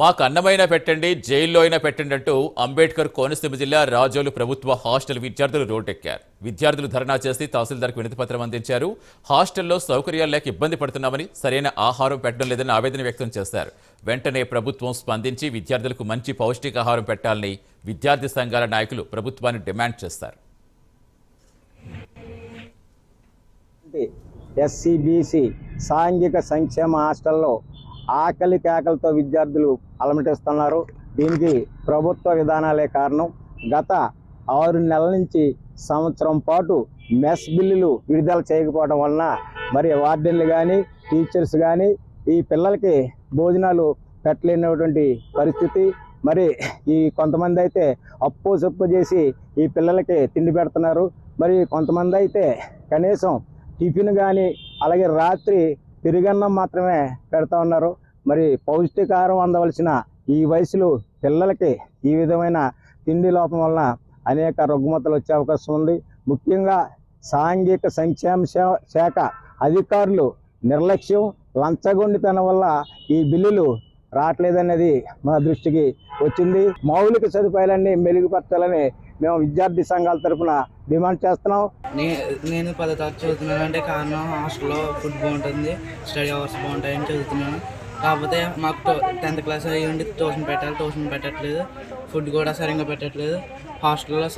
మాకు అన్నమైనా పెట్టండి జైల్లో అయినా పెట్టండి అంటూ అంబేద్కర్ కోనసీమ జిల్లా రాజోలు ప్రభుత్వ హాస్టల్ విద్యార్థులు రోడ్డెక్కారు. విద్యార్థులు ధర్నా చేసి తహసీల్దార్కు వినతిపత్రం అందించారు. హాస్టల్లో సౌకర్యాలు లేక ఇబ్బంది పడుతున్నామని సరైన ఆహారం పెట్టడం లేదని ఆవేదన వ్యక్తం చేశారు. వెంటనే ప్రభుత్వం స్పందించి విద్యార్థులకు మంచి పౌష్టికాహారం పెట్టాలని విద్యార్థి సంఘాల నాయకులు ప్రభుత్వాన్ని డిమాండ్ చేస్తారు. ఎస్సీబీసీ సాంఘిక సంక్షేమ హాస్టల్లో ఆకలి కేకలతో విద్యార్థులు అలమటిస్తున్నారు. దీనికి ప్రభుత్వ విధానాలే కారణం. గత ఆరు నెలల నుంచి సంవత్సరం పాటు మెస్ బిల్లులు విడుదల చేయకపోవడం వలన మరి వార్డెన్లు కానీ టీచర్స్ కానీ ఈ పిల్లలకి భోజనాలు పెట్టలేనటువంటి పరిస్థితి. మరి ఈ కొంతమంది అయితే అప్పు సప్పు చేసి ఈ పిల్లలకి తిండి పెడుతున్నారు. మరి కొంతమంది అయితే కనీసం టిఫిన్ కానీ అలాగే రాత్రి పెరుగన్నం మాత్రమే పెడతా ఉన్నారు. మరి పౌష్టికాహారం అందవలసిన ఈ వయసులో పిల్లలకి ఈ విధమైన తిండి లోపం వలన అనేక రుగ్మతలు వచ్చే అవకాశం ఉంది. ముఖ్యంగా సాంఘిక సంక్షేమ శా- శాఖ అధికారులు నిర్లక్ష్యం లంచగొండితనం వల్ల ఈ బిల్లులు రావట్లేదనేది మా దృష్టికి వచ్చింది. మౌలిక సదుపాయాలన్నీ మెరుగుపరచాలని మేము విద్యార్థి సంఘాల తరఫున డిమాండ్ చేస్తున్నాం. నే నేను పదో తరగతి చదువుతున్నాను అంటే కారణం హాస్టల్లో ఫుడ్ బాగుంటుంది స్టడీ అవర్స్ బాగుంటాయని చదువుతున్నాను. కాకపోతే మాకు టెన్త్ క్లాస్ అయ్యి ఉండి ట్యూషన్ పెట్టాలి ట్యూషన్ పెట్టట్లేదు ఫుడ్ కూడా సరిగ్గా పెట్టట్లేదు. హాస్టల్లో